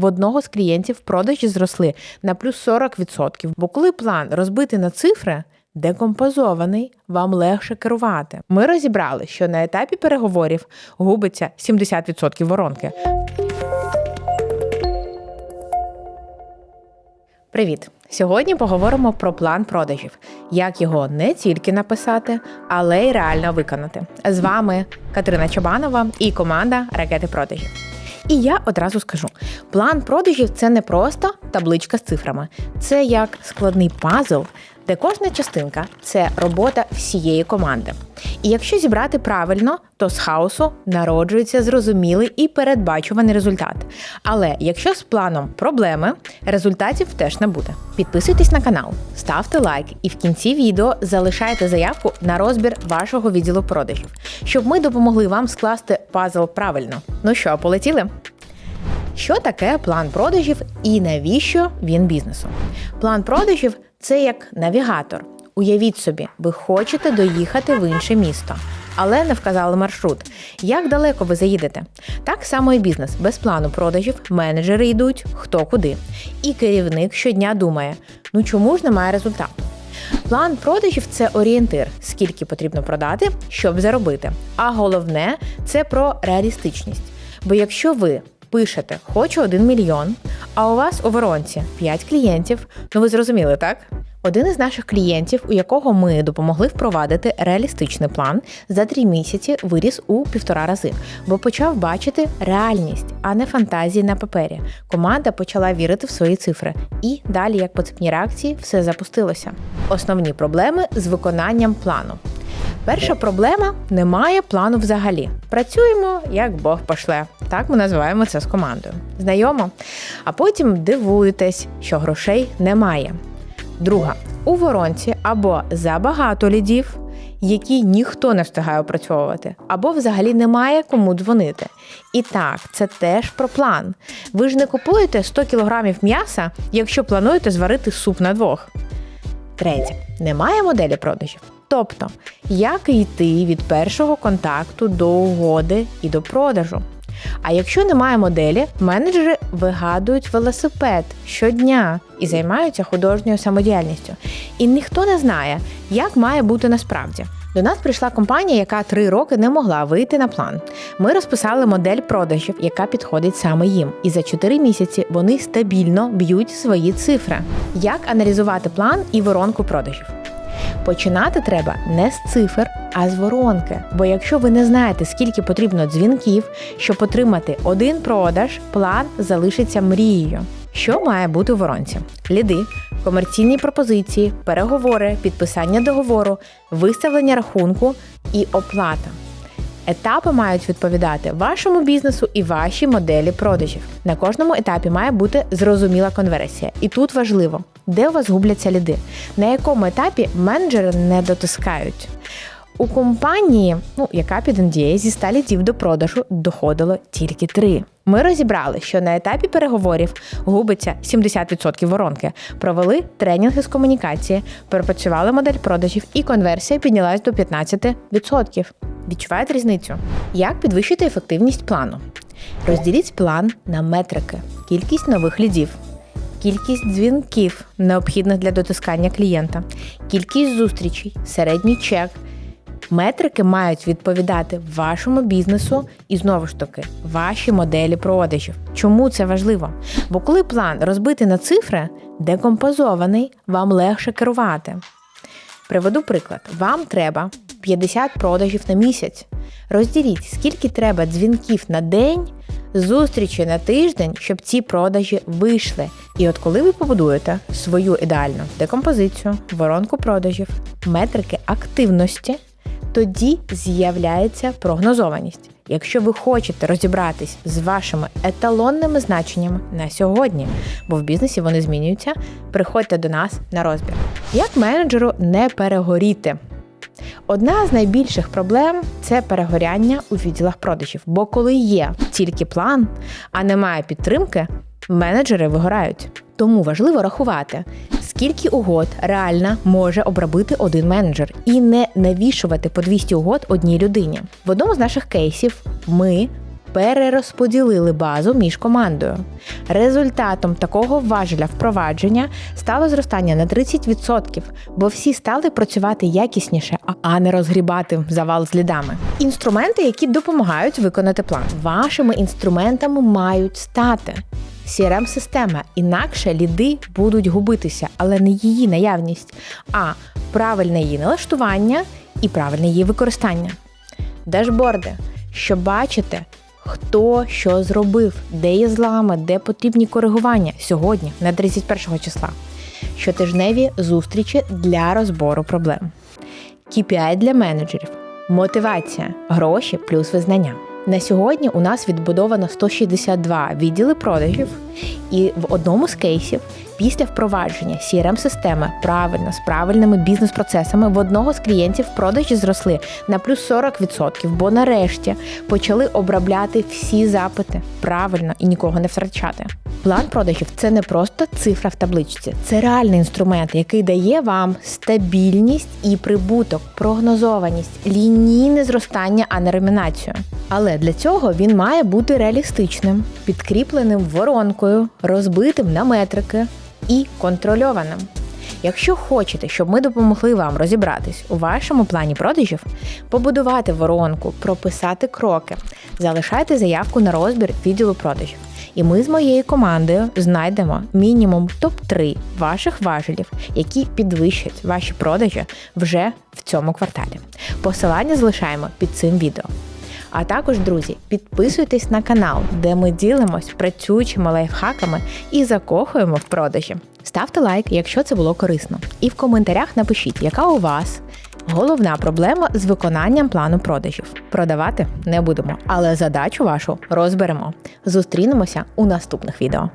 В одного з клієнтів продажі зросли на плюс 40%. Бо коли план розбитий на цифри, декомпозований, вам легше керувати. Ми розібрали, що на етапі переговорів губиться 70% воронки. Привіт! Сьогодні поговоримо про план продажів, як його не тільки написати, але й реально виконати. З вами Катерина Чобанова і команда Ракети продажів. І я одразу скажу: план продажів це не просто табличка з цифрами, це як складний пазл, де кожна частинка це робота всієї команди. І якщо зібрати правильно, то з хаосу народжується зрозумілий і передбачуваний результат. Але якщо з планом проблеми, результатів теж не буде. Підписуйтесь на канал, ставте лайк і в кінці відео залишайте заявку на розбір вашого відділу продажів, щоб ми допомогли вам скласти пазл правильно. Ну що, полетіли? Що таке план продажів і навіщо він бізнесу? План продажів це як навігатор. Уявіть собі, ви хочете доїхати в інше місто, але не вказали маршрут. Як далеко ви заїдете? Так само і бізнес. Без плану продажів менеджери йдуть хто куди. І керівник щодня думає: ну чому ж немає результату? План продажів це орієнтир, скільки потрібно продати, щоб заробити. А головне це про реалістичність. Бо якщо ви пишете хочу 1 мільйон, а у вас у воронці 5 клієнтів, ну ви зрозуміли, так? Один із наших клієнтів, у якого ми допомогли впровадити реалістичний план, за три місяці виріс у півтора рази, бо почав бачити реальність, а не фантазії на папері. Команда почала вірити в свої цифри, і далі, як по цепній реакції, все запустилося. Основні проблеми з виконанням плану. Перша проблема немає плану взагалі. Працюємо як Бог пошле. Так ми називаємо це з командою. Знайомо. А потім дивуєтесь, що грошей немає. Друга у воронці або забагато лідів, які ніхто не встигає опрацьовувати, або взагалі немає кому дзвонити. І так, це теж про план. Ви ж не купуєте 100 кілограмів м'яса, якщо плануєте зварити суп на двох. Третє, немає моделі продажів. Тобто, як йти від першого контакту до угоди і до продажу. А якщо немає моделі, менеджери вигадують велосипед щодня і займаються художньою самодіяльністю. І ніхто не знає, як має бути насправді. До нас прийшла компанія, яка три роки не могла вийти на план. Ми розписали модель продажів, яка підходить саме їм. І за чотири місяці вони стабільно б'ють свої цифри. Як аналізувати план і воронку продажів? Починати треба не з цифр, а з воронки. Бо якщо ви не знаєте, скільки потрібно дзвінків, щоб отримати один продаж, план залишиться мрією. Що має бути у воронці? Ліди, комерційні пропозиції, переговори, підписання договору, виставлення рахунку і оплата. Етапи мають відповідати вашому бізнесу і вашій моделі продажів. На кожному етапі має бути зрозуміла конверсія. І тут важливо, де у вас губляться ліди, на якому етапі менеджери не дотискають. У компанії, ну яка під NDA, зі 100 лідів до продажу доходило тільки три. Ми розібрали, що на етапі переговорів губиться 70% воронки. Провели тренінги з комунікації, перепрацювали модель продажів, і конверсія піднялась до 15%. Відчуваєте різницю? Як підвищити ефективність плану? Розділіть план на метрики, кількість нових лідів, кількість дзвінків, необхідних для дотискання клієнта, кількість зустрічей, середній чек. Метрики мають відповідати вашому бізнесу і знову ж таки вашій моделі продажів. Чому це важливо? Бо коли план розбитий на цифри, декомпозований, вам легше керувати. Приведу приклад: вам треба 50 продажів на місяць. Розділіть, скільки треба дзвінків на день, зустрічі на тиждень, щоб ці продажі вийшли. І от коли ви побудуєте свою ідеальну декомпозицію, воронку продажів, метрики активності, тоді з'являється прогнозованість. Якщо ви хочете розібратись з вашими еталонними значеннями на сьогодні, бо в бізнесі вони змінюються, приходьте до нас на розбір. Як менеджеру не перегоріти? Одна з найбільших проблем це перегоряння у відділах продажів. Бо коли є тільки план, а немає підтримки, менеджери вигорають. Тому важливо рахувати, скільки угод реально може обробити один менеджер, і не навішувати по 200 угод одній людині. В одному з наших кейсів ми перерозподілили базу між командою. Результатом такого важеля впровадження стало зростання на 30%, бо всі стали працювати якісніше, а не розгрібати завал з лідами. Інструменти, які допомагають виконати план. Вашими інструментами мають стати. Crm система інакше ліди будуть губитися, але не її наявність, а правильне її налаштування і правильне її використання. Дашборди, що бачите, хто що зробив, де є злами, де потрібні коригування сьогодні, на 31 числа. Щотижневі зустрічі для розбору проблем. KPI для менеджерів, мотивація, гроші плюс визнання. На сьогодні у нас відбудовано 162 відділи продажів, і в одному з кейсів після впровадження crm системи правильно з правильними бізнес-процесами в одного з клієнтів продажі зросли на плюс 40%, бо нарешті почали обробляти всі запити правильно і нікого не втрачати. План продажів це не просто цифра в табличці, це реальний інструмент, який дає вам стабільність і прибуток, прогнозованість, лінійне зростання, а не ремінацію. Але для цього він має бути реалістичним, підкріпленим воронкою, розбитим на метрики і контрольованим. Якщо хочете, щоб ми допомогли вам розібратись у вашому плані продажів, побудувати воронку, прописати кроки, залишайте заявку на розбір відділу продажів. І ми з моєю командою знайдемо мінімум топ-3 ваших важелів, які підвищать ваші продажі вже в цьому кварталі. Посилання залишаємо під цим відео. А також, друзі, підписуйтесь на канал, де ми ділимось працюючими лайфхаками і закохуємо в продажі. Ставте лайк, якщо це було корисно. І в коментарях напишіть, яка у вас головна проблема з виконанням плану продажів. Продавати не будемо, але задачу вашу розберемо. Зустрінемося у наступних відео.